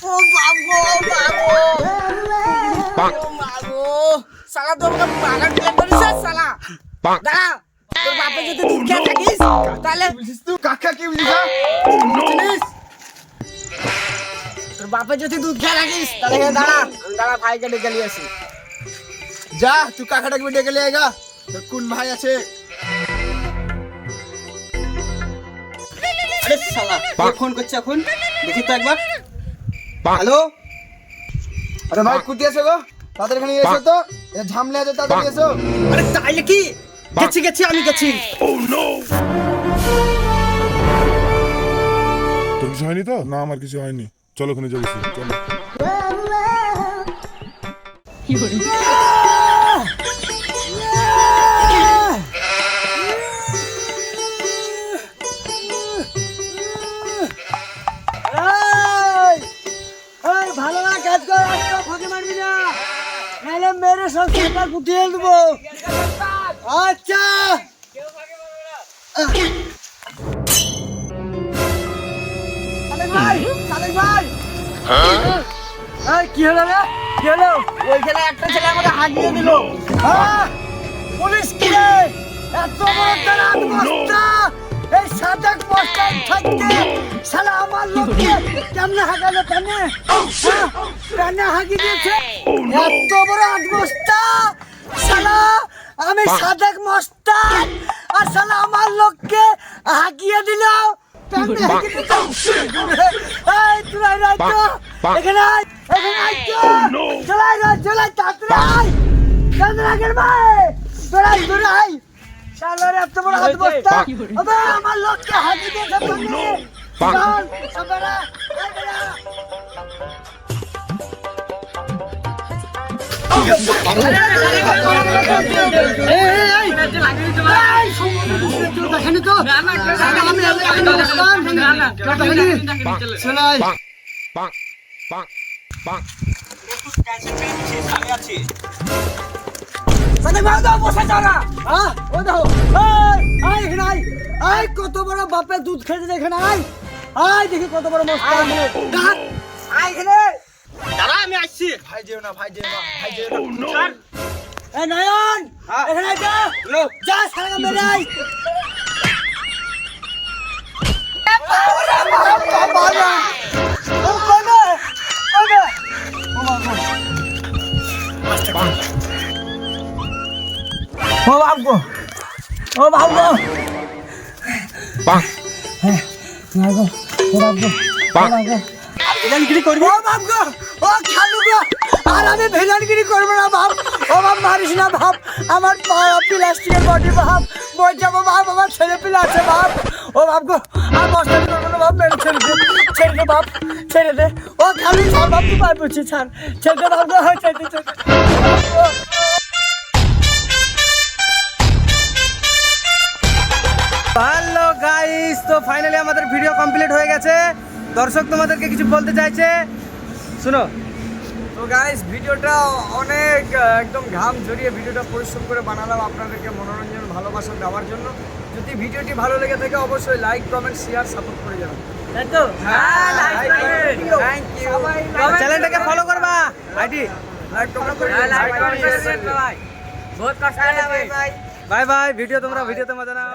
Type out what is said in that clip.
ও বাবু বাবু বাবু শালা তো আমাকে পাগল করিস শালা। দাঁড়া তোর বাপে যদি দুধ থাকিস তাহলে কাকা কি বুঝিস হ্যাঁ? তোর বাপে যদি দুধ খেয়ে তাহলে দাঁড়া দাঁড়া ভাইকে ডেকে নিয়ে আসি। যা তুই কাকাটাকে ডেকে নিয়ে তোর কোন ভাই আছে? আরে শালা ফোন করছে এখন। দেখি তো একবার। হ্যালো? আরে ভাই কুটি এসো গো। তাদের এখানে এসো তো। এ ঝামলে আছে তাদের এসো। আরে তাইলে কি? গেছি গেছি আমি গেছি। তোর কিছু হয়নি তো? না আমার কিছু হয়নি। চলো ওখানে যাব চলো। এই নাহলে মেরে সব পেপার ফুটিয়ে দেবো। আচ্ছা। কি হলো রে? কি হলো? ওইখানে একটা ছেলে আমাকে হাঁকিয়ে দিল? পুলিশ কি রে? এত বড় তারা সাদাক বস্তায় থাকতে। শালা আমার লোককে কেমনে কেমনে? হ্যাঁ? কেমনে হাঁকি দিয়েছে? এত বড় আট বস্তা শালা, আমি সাদাক মস্তান। আর শালা আমার লোককে হাঁকিয়ে দিল। কেমনে হাঁকিয়ে দিল? এই তুই আয় না তো এখানে আয় এখানে আয় তো। চলাই চলাই তাড়াতাড়ি আয়। ভাই? দৌড়াই দৌড়াই শালার এত বড় হাত বস্তা আবে আমার লোককে হাঁকি দিয়েছে কেমনে চল সবারা বেড়া কত বড় বাপের দুধ খেতে এখানে আয়। আয় দেখি কত বড় মস্ত আয়। এখানে। দাঁড়া আমি আসছি। ভাই যেও না ভাই যেও না ভাই যেও না। এ নয়ন এখানে আয় যা। যা সারা মেরে আয় ও বাবু। ও বাবু। ও বাবু। বাবু ভেজালগিরি করবি ও বাপ গো ও খালু গো। আর আমি ভেজালগিরি করব না বাপ। ও বাপ মারিস না বাপ। আমার প্লাস্টিকের বডি বাপ। বই যাব বাপ। আমার ছেলে পিলে আছে বাপ। ও বাপ গো আর বস্তানি করব না বাপ। মেরে ছেড়ে দে ছেড়ে দে বাপ। ছেড়ে দে। ও খালু ছাড় বাপ। তুই বলছি ছাড়। ছেড়ে দে বাপ গো হ্যাঁ, ছেড়ে দে। ছেড়ে হ্যালো গাইস তো ফাইনালি আমাদের ভিডিও কমপ্লিট হয়ে গেছে। দর্শক তোমাদেরকে কিছু বলতে চাইছে? শুনো। তো গাইস ভিডিওটা অনেক একদম ঘাম ঝরিয়ে ভিডিওটা পরিশ্রম করে বানালাম আপনাদেরকে মনোরঞ্জন ভালোবাসা দেওয়ার জন্য। যদি ভিডিওটি ভালো লেগে থাকে অবশ্যই লাইক কমেন্ট শেয়ার সাপোর্ট করে যাবেন। তাই তো? হ্যাঁ থ্যাংক ইউ চ্যানেলটাকে ফলো করবা। আইডি। লাইক কমেন্ট করে বহুত কষ্ট বাই বাই ভিডিও তোমরা ভিডিওতে মজা নাও।